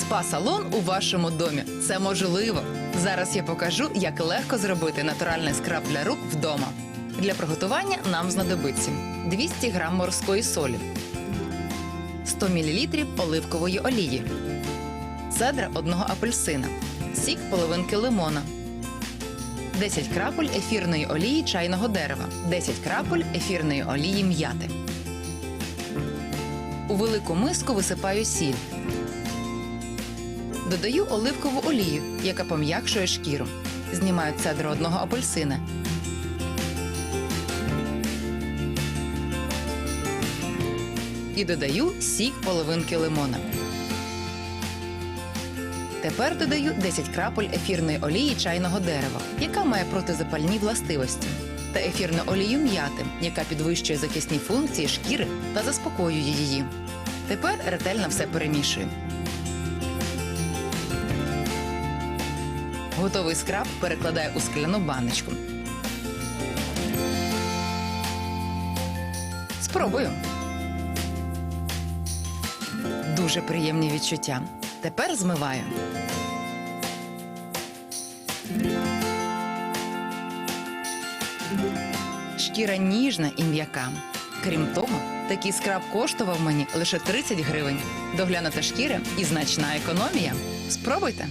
Спа-салон у вашому домі. Це можливо. Зараз я покажу, як легко зробити натуральний скраб для рук вдома. Для приготування нам знадобиться 200 г морської солі, 100 мл оливкової олії, цедра одного апельсина, сік половинки лимона, 10 крапель ефірної олії чайного дерева, 10 крапель ефірної олії м'яти. У велику миску висипаю сіль. Додаю оливкову олію, яка пом'якшує шкіру. Знімаю цедру одного апельсина. І додаю сік половинки лимона. Тепер додаю 10 крапель ефірної олії чайного дерева, яка має протизапальні властивості, та ефірну олію м'яти, яка підвищує захисні функції шкіри та заспокоює її. Тепер ретельно все перемішую. Готовий скраб перекладаю у скляну баночку. Спробую. Дуже приємні відчуття. Тепер змиваю. Шкіра ніжна і м'яка. Крім того, такий скраб коштував мені лише 30 гривень. Доглянута шкіра і значна економія. Спробуйте.